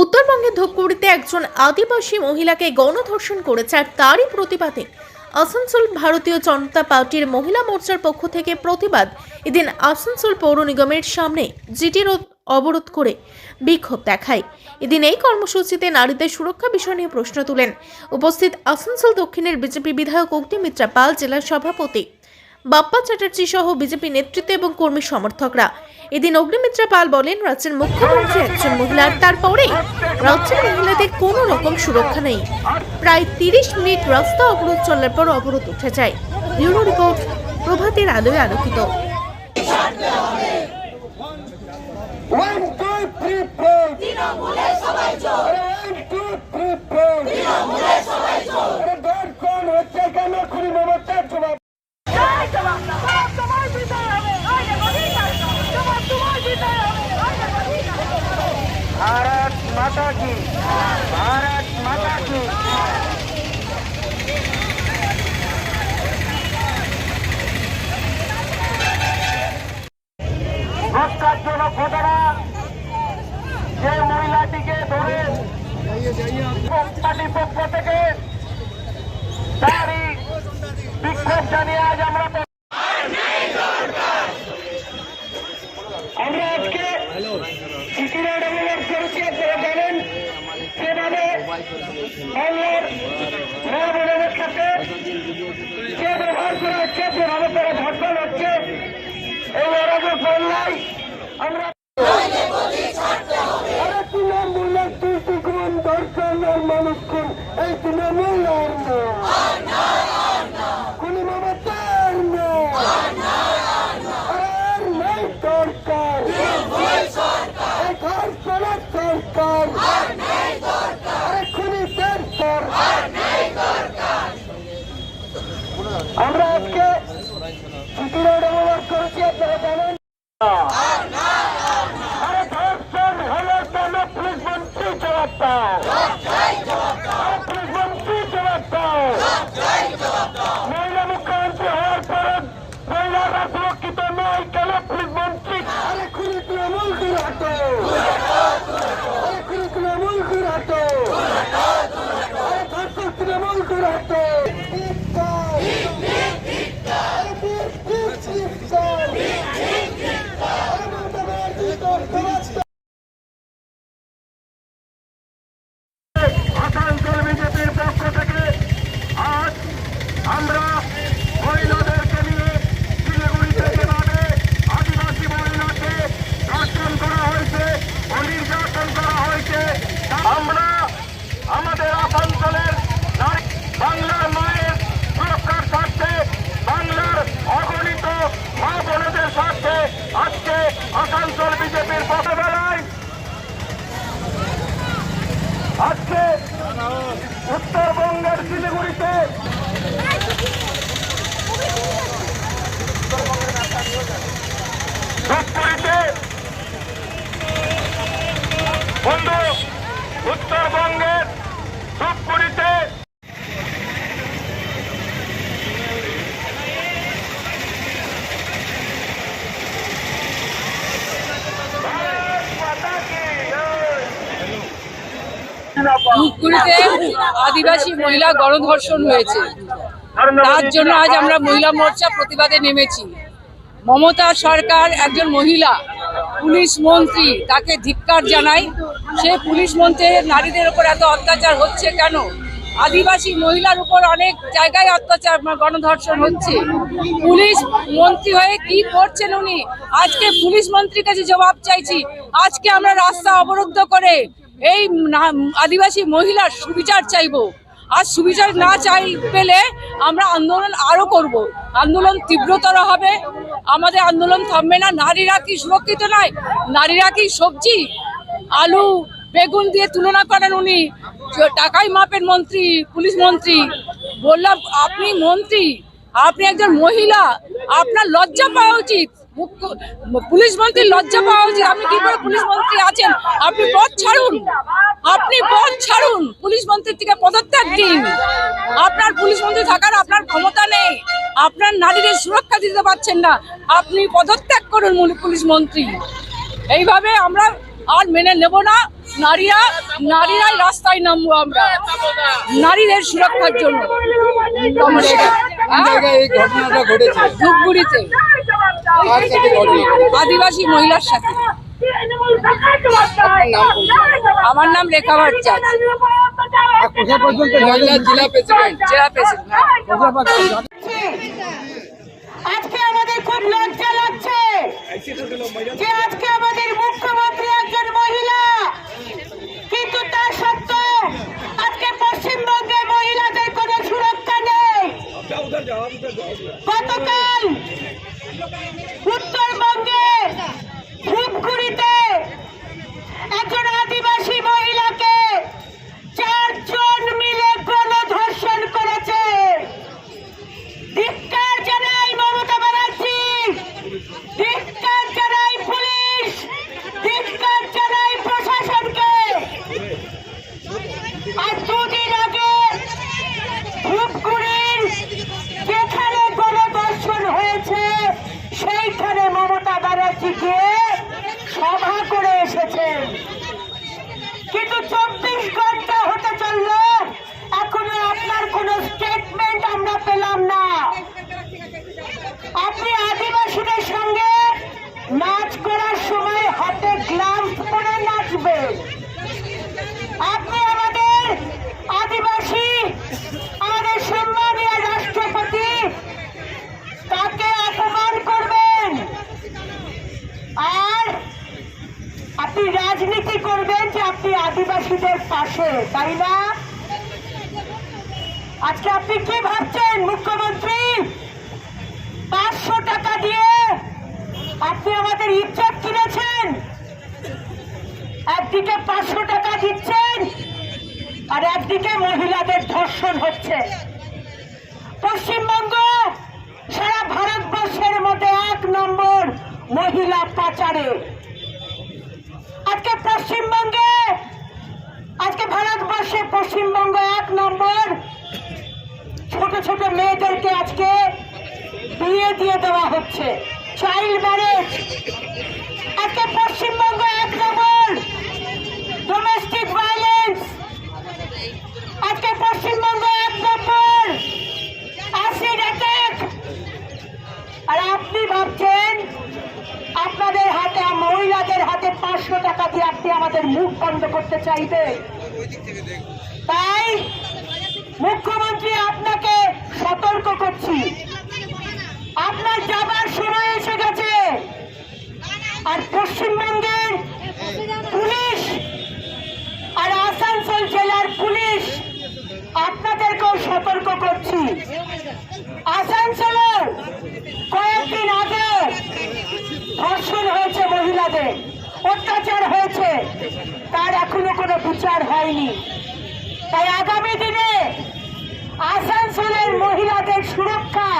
উত্তরবঙ্গের ধূপগুড়িতে একজন আদিবাসী মহিলাকে গণধর্ষণ করেছে আর তারই প্রতিবাদে আসানসোল ভারতীয় জনতা পার্টির মহিলা মোর্চার পক্ষ থেকে প্রতিবাদ। এদিন আসানসোল পৌর নিগমের সামনে জিটি রোড অবরোধ করে বিক্ষোভ দেখায়। এদিন এই কর্মসূচিতে নারীদের সুরক্ষা বিষয় নিয়ে প্রশ্ন তুলেন। উপস্থিত আসানসোল দক্ষিণের বিজেপি বিধায়ক অগ্নিমিত্রা পাল জেলার সভাপতি বাপ্পা চ্যাটার্জি সহ বিজেপি নেতৃত্ব এবং কর্মী সমর্থকরা এদিন অগ্নিমিত্রা পাল বলেন রাজ্যের মুখ্যমন্ত্রী একজন মহিলার তারপরেই রাজ্যের মহিলাদের কোনো রকম সুরক্ষা নেই প্রায় তিরিশ মিনিট রাস্তা অবরোধ চলার পর অবরোধ উঠে যায় ব্যুরো রিপোর্ট প্রভাতের আলোয় আলোকিত মাতা কি ভারত মাতা কি ভ্রষ্টাচার ভোটারা যে মহিলাটিকে ধরে পার্টির পক্ষ থেকে তারই বিক্ষোভ জানিয়ে আজ আমরা অরাজক বাংলায় আমরা মন্ত্রী Okay, ধূপগুড়িতে আদিবাসী মহিলা গণধর্ষণ হয়েছে। তার জন্য আজ আমরা মহিলা মোর্চা প্রতিবাদে নেমেছি। মমতা সরকার একজন মহিলা। পুলিশ মন্ত্রী তাকে ধিক্কার জানাই। সে পুলিশ মন্ত্রী নারীদের উপর এত অত্যাচার হচ্ছে কেন? আদিবাসী মহিলার উপর অনেক জায়গায় অত্যাচার মানে গণধর্ষণ হচ্ছে। পুলিশ মন্ত্রী হয়ে কি করছেন উনি? আজকে পুলিশ মন্ত্রীর কাছে জবাব চাইছি, আজকে আমরা রাস্তা অবরুদ্ধ করে এই আদিবাসী মহিলার সুবিচার চাইব। আর সুবিচার না চাই পেলে আমরা আন্দোলন আরও করব। আন্দোলন তীব্রতর হবে। আমাদের আন্দোলন থামবে না। নারীরা কি সুরক্ষিত নয়? নারীরা কি সবজি, আলু, বেগুন দিয়ে তুলনা করেন উনি? টাকাই মাপের মন্ত্রী, পুলিশ মন্ত্রী। বললাম, আপনি মন্ত্রী, আপনি একজন মহিলা, আপনার লজ্জা পাওয়া উচিত। পুলিশ মন্ত্রী লজ্জা পাওয়া উচিত। আপনি কি করে পুলিশ মন্ত্রী আছেন? আপনি পথ ছাড়ুন। আপনি পথ ছাড়ুন। পুলিশ মন্ত্রীর থেকে পদত্যাগ দিন। আপনার পুলিশ মন্ত্রী থাকার আপনার ক্ষমতা নেই। আপনার নারীদের সুরক্ষা দিতে পারছেন না। আপনি পদত্যাগ করুন পুলিশ মন্ত্রী। এইভাবে আমরা আর মেনে নেব না। নারীরা নারীরাই রাস্তায় নামবো আমরা। নারীদের সুরক্ষার জন্য। ধূপগুড়িতে। আদিবাসী মহিলার সাথে। আমার নাম রেখা ভট্টাচার্য। জেলা প্রেসিডেন্ট জেলা প্রেসিডেন্ট আজকে আমাদের খুব লজ্জা লাগছে যে আজকে আমাদের মুখ্যমন্ত্রী একজন মহিলা কিন্তু তা সত্ত্বেও আজকে পশ্চিমবঙ্গে মহিলাদের কোনো সুরক্ষা নেই। গতকাল আর দুদিন আগে যেখানে গণদর্শন হয়েছে, সেইখানে মমতা ব্যানার্জি গিয়ে করে এসেছেন। কিন্তু চব্বিশ ঘণ্টা হতে চলল, এখনও আপনার কোনো স্টেটমেন্ট আমরা পেলাম না আপনি আদিবাসীদের সঙ্গে নাচ করার সময় হাতে গ্লাভস পরে নাচবেন আপনি আমাদের আদিবাসী আমাদের সম্মানীয় রাষ্ট্রপতি তাকে অপমান করবেন আর আপনি রাজনীতি করবেন যে আপনি আদিবাসীদের পাশে, তাই না? আজকে আপনি কি ভাবছেন, মুখ্যমন্ত্রী? পাঁচশো টাকা দিয়ে আপনি আমাদের ইজ্জত কিনেছেন? একদিকে পাঁচশো টাকা দিচ্ছেন, আর একদিকে মহিলাদের ধর্ষণ হচ্ছে। পশ্চিমবঙ্গ সারা ভারতবর্ষের মধ্যে এক নম্বর মহিলা পাচারে। আজকে পশ্চিমবঙ্গে আজকে ভারতবর্ষে পশ্চিমবঙ্গ এক নম্বর। ছোট ছোট মেয়েদেরকে আজকে বিয়ে দিয়ে দেওয়া হচ্ছে। চাইল্ড ম্যারেজ আজকে পশ্চিমবঙ্গ এক নম্বর। ডোমেস্টিক ভায়োলেন্স আজকে পশ্চিমবঙ্গ এক নম্বর। মুখ বন্ধ করতে চাইবে। তাই মুখ্যমন্ত্রী, আপনাকে সতর্ক করছি। আপনার যাবার সময় এসে গেছে। আর পশ্চিমবঙ্গের পুলিশ আর আসানসোল জেলার পুলিশ, আপনাদেরকেও সতর্ক করছি। আসানসোলের কয়েকদিন আগে ধর্ষণ হয়েছে মহিলাদের। অত্যাচার হয়েছে, তার এখনও কোনো বিচার হয়নি। তাই আগামী দিনে আসানসোলের মহিলাদের সুরক্ষা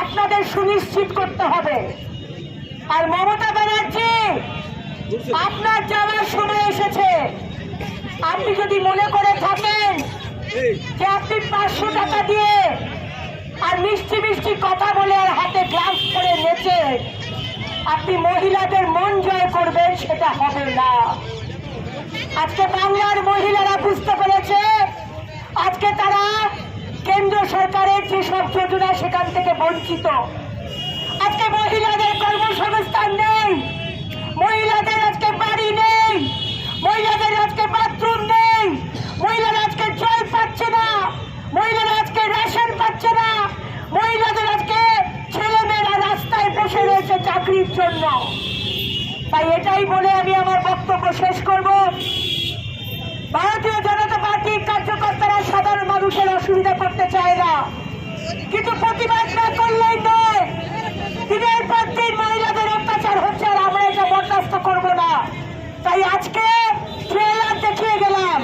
আপনাদের সুনিশ্চিত করতে হবে। আর মমতা ব্যানার্জি, আপনার যাওয়ার সময় এসেছে। আপনি যদি মনে করে থাকেন যে আপনি পাঁচশো টাকা দিয়ে আর মিষ্টি মিষ্টি কথা বলে আর হাতে গ্লাভস করে নেচে আপনি মহিলাদের মন জয় করবেন, সেটা হবে না। আজকে বাংলার মহিলারা বুঝতে পেরেছে, আজকে তারা কেন্দ্র সরকারের যেসব যোজনা সেখান থেকে বঞ্চিত। আজকে মহিলাদের কর্মসংস্থান নেই, মহিলাদের আজকে বাড়ি নেই, মহিলাদের আজকে বাথরুম নেই মহিলারা আজকে জল পাচ্ছে না মহিলারা আজকে রেশন পাচ্ছে না মহিলাদের আজকে ছেলেমেয়েরা রাস্তায় বসে রয়েছে চাকরির জন্য। তাই এটাই বলে আমি আমার বক্তব্য শেষ করব। ভারতীয় জনতা পার্টির কার্যকর্তারা সাধারণ মানুষের অসুবিধা করতে চায় না। কিন্তু প্রতিবাদ না করলেই নয়। দিনের পর দিন মহিলাদের অত্যাচার হচ্ছে আর আমরা এটা বরদাস্ত করব না। তাই আজকে ট্রেলার দেখিয়ে গেলাম।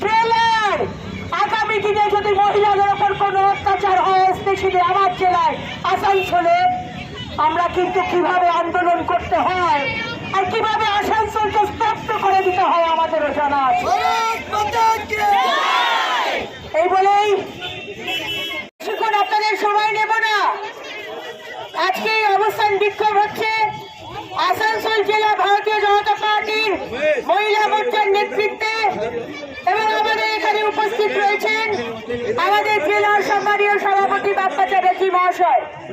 ট্রেলার আগামী দিনে যদি মহিলাদের ওপর কোনো অত্যাচার হয়, স্পেশালি আমার জেলায়, আসানসোলে আমরা কিন্তু কীভাবে আন্দোলন করতে হয় আর কীভাবে আসানসোলকে স্তব্ধ করে দিতে হয় আমাদেরও জানা এই বলেই বেশিক্ষণ আপনাদের সময় নেব না। আজকে অবস্থান বিক্ষোভ হচ্ছে আসানসোল জেলা ভারতীয় জনতা পার্টির মহিলা মোর্চার নেতৃত্বে এবং আমাদের এখানে উপস্থিত রয়েছেন আমাদের জেলার সম্মানীয় সভাপতি বাপ্পা চ্যাটার্জি মহাশয়।